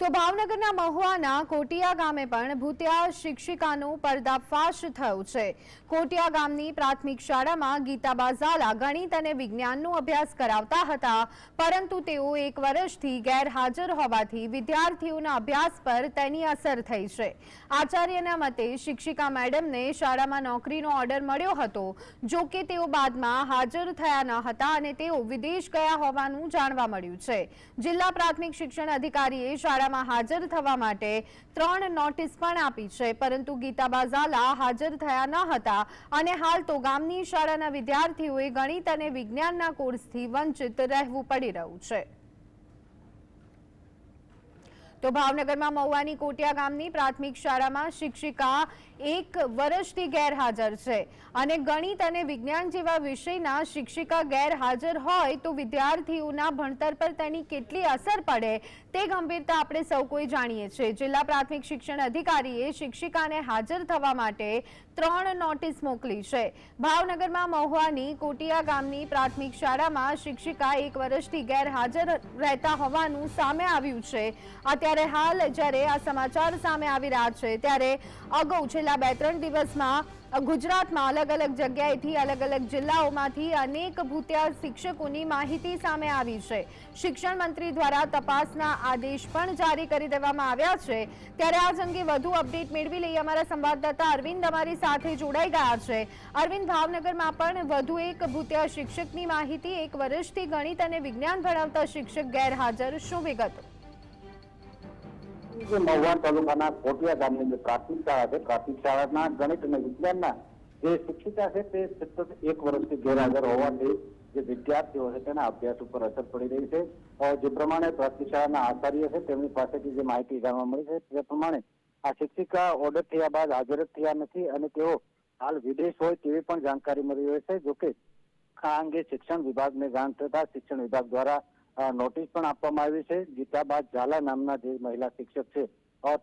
તો ભાવનગરના મહુવાના કોટિયા ગામે પણ ભૂતિયા શિક્ષિકાનું પર્દાફાશ થયો છે. કોટિયા ગામની પ્રાથમિક શાળામાં ગીતાબા ઝાલા ગણિત અને વિજ્ઞાનનો અભ્યાસ કરાવતા હતા, પરંતુ તેઓ એક વર્ષથી ગેરહાજર હોવાથી વિદ્યાર્થીઓના અભ્યાસ પર તેની અસર થઈ છે. આચાર્યના મતે શિક્ષિકા મેડમને શાળામાં નોકરીનો ઓર્ડર મળ્યો હતો, જો કે તેઓ બાદમાં હાજર થયા ન હતા અને તેઓ વિદેશ ગયા હોવાનું જાણવા મળ્યું છે. જિલ્લા પ્રાથમિક શિક્ષણ અધિકારીએ શાળામાં હાજર થવા માટે ત્રણ નોટિસ પણ આપી છે. પરંતુ ગીતાબા ઝાલા હાજર થયા ન હતા અને હાલ તો ગામની શાળાના વિદ્યાર્થીઓએ ગણિત અને વિજ્ઞાનના કોર્સથી વંચિત રહેવું પડી રહ્યું છે. તો ભાવનગરમાં મહુવાની કોટિયા ગામની પ્રાથમિક શાળામાં શિક્ષિકા એક વર્ષથી ગેરહાજર છે અને ગણિત અને વિજ્ઞાન જેવા વિષયના શિક્ષિકા ગેરહાજર હોય તો વિદ્યાર્થીઓના ભણતર પર તેની કેટલી અસર પડે તે ગંભીરતા આપણે સૌ કોઈ જાણીએ છીએ. જિલ્લા પ્રાથમિક શિક્ષણ અધિકારીએ શિક્ષિકાને હાજર થવા માટે ત્રણ નોટિસ મોકલી છે. ભાવનગરમાં મહુવાની કોટિયા ગામની પ્રાથમિક શાળામાં શિક્ષિકા એક વર્ષથી ગેરહાજર રહેતા હોવાનું સામે આવ્યું છે. અત્યારે હાલ જ્યારે આ સમાચાર સામે આવી રહ્યા છે, ત્યારે અગાઉ છેલ્લા બે ત્રણ દિવસમાં ગુજરાતમાં અલગ અલગ જગ્યાએથી, અલગ અલગ જિલ્લાઓમાંથી અનેક ભૂતિયા શિક્ષકોની માહિતી સામે આવી છે. શિક્ષણ મંત્રી દ્વારા તપાસના આદેશ પણ જારી કરી દેવામાં આવ્યા છે. ત્યારે આ અંગે વધુ અપડેટ મેળવી લઈએ અમારા સંવાદદાતા અરવિંદ અમારી સાથે જોડાઈ ગયા છે. અરવિંદ, ભાવનગરમાં પણ વધુ એક ભૂતિયા શિક્ષકની માહિતી. એક વર્ષથી ગણિત અને વિજ્ઞાન ભણાવતા શિક્ષક ગેરહાજર. શું વિગતો? જે મહુવા તાલુકાના કોટિયા ગામની જે પ્રાથમિક શાળા છે પ્રાથમિક શાળાના ગણિત અને વિજ્ઞાનના જે શિક્ષિકા છે તે સતત એક વર્ષથી ગેરહાજર હોવાથી જે વિદ્યાર્થીઓ છે તેના અભ્યાસ ઉપર અસર પડી રહી છે અ જે પ્રમાણે પ્રાથમિક શાળાના આચાર્ય છે તેમની પાસેથી જે માહિતી જાણવા મળી છે તે પ્રમાણે આ શિક્ષિકા ઓર્ડર થયા બાદ હાજર જ થયા નથી અને તેઓ હાલ વિદેશ હોય તેવી પણ જાણકારી મળી રહી છે જોકે આ અંગે શિક્ષણ વિભાગને જાણ થતા શિક્ષણ વિભાગ દ્વારા અ, નોટિસ પણ આપવામાં આવી છે. ગીતાબા ઝાલા નામના જે મહિલા શિક્ષક છે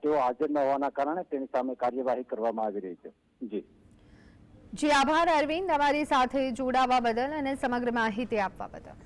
તેઓ હાજર ન હોવાના કારણે તેની સામે કાર્યવાહી કરવામાં આવી રહી છે. જી. જી, આભાર, અરવિંદ. અમારી સાથે જોડાવા બદલ અને સમગ્ર માહિતી આપવા બદલ.